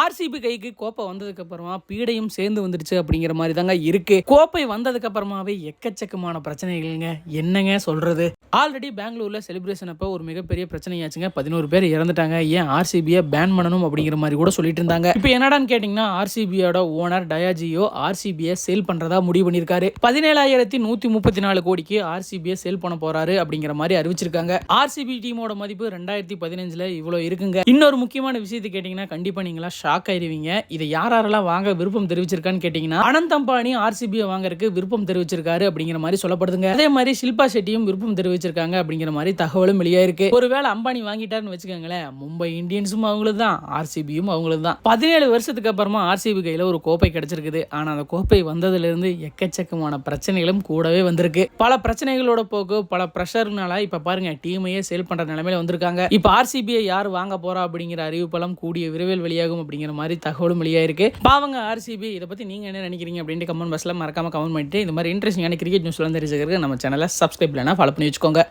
RCB கைக்கு கோப்பை வந்ததுக்கு அப்புறமா பீடையும் சேர்ந்து வந்துடுச்சு அப்படிங்கிற மாதிரி தாங்க இருக்கு. கோப்பை வந்ததுக்கு அப்புறமாவே எக்கச்சக்கமான பிரச்சனைகள்ங்க. என்னங்க சொல்றது? ஆல்ரெடி பெங்களூர்ல செலிப்ரேஷன் அப்போ ஒரு மிகப்பெரிய பிரச்சனையாச்சுங்க. பதினோரு பேர் இறந்துட்டாங்க. ஏன் ஆர்சிபியை பேன் பண்ணணும் அப்படிங்கிற மாதிரி கூட சொல்லிட்டு இருந்தாங்க. இப்போ என்னடான்னு கேட்டீங்கன்னா ஆர்சிபியோட ஓனர் டயாஜியோ ஆர்சிபியை சேல் பண்றதா முடிவு பண்ணியிருக்காரு. பதினேழாயிரத்தி நூத்தி முப்பத்தி நாலு கோடிக்கு ஆர்சிபியை சேல் பண்ண போறாரு அப்படிங்கிற மாதிரி அறிவிச்சிருக்காங்க. ஆர்சிபி டீமோட மதிப்பு ரெண்டாயிரத்தி பதினஞ்சுல இவ்வளவு இருக்குங்க. இன்னொரு முக்கியமான விஷயத்தை கேட்டீங்கன்னா கண்டிப்பா நீங்களா ஷாக் ஆயிருவீங்க. இதை யார் யாரெல்லாம் வாங்க விருப்பம் தெரிவிச்சிருக்கான்னு கேட்டீங்கன்னா அனந்த் அம்பானி ஆர்சிபியை வாங்குறதுக்கு விருப்பம் தெரிவிச்சிருக்காரு அப்படிங்கிற மாதிரி சொல்லப்படுதுங்க. அதே மாதிரி ஷில்பா ஷெட்டியும் விருப்பம் தெரிவிச்சிருக்காங்க அப்படிங்கிற மாதிரி தகவலும் வெளியாயிருக்கு. ஒருவேளை அம்பானி வாங்கிட்டாருன்னு வச்சுக்கோங்களேன் மும்பை இந்தியன்ஸும் அவங்களுக்கு தான் ஆர்சிபியும் அவங்களுக்கு தான் பதினேழு வருஷத்துக்கு அப்புறமா ஆர்சிபி கையில ஒரு கோப்பை கிடைச்சிருக்குது. ஆனா அந்த கோப்பை வந்ததுலேருந்து எக்கச்சக்கமான பிரச்சனைகளும் கூடவே வந்திருக்கு. பல பிரச்சனைகளோட போக்கு பல ப்ரெஷர்னால இப்ப பாருங்க டீமையே சேல் பண்ற நிலைமையில வந்திருக்காங்க. இப்ப ஆர்சிபியை யார் வாங்க போறா அப்படிங்கிற அறிவிப்பெல்லாம் கூடிய விரைவில் வெளியாகும் அப்படிங்கிற மாதிரி தகவலும் வெளியாயிருக்கு. பாவங்க ஆர்சிபி இதை பற்றி நீங்க என்ன நினைக்கிறீங்க அப்படின்ட்டு கமெண்ட் பஸ்ஸில் மறக்காம கமெண்ட் பண்ணிட்டு இந்த மாதிரி இன்ட்ரெஸ்டிங்கான கிரிக்கெட் நியூஸ்ல தெரிஞ்சுக்கிறதுக்கு நம்ம சேனலை சப்ஸ்கிரைப் இல்லைனா ஃபாலோ பண்ணி வச்சுக்கோங்க.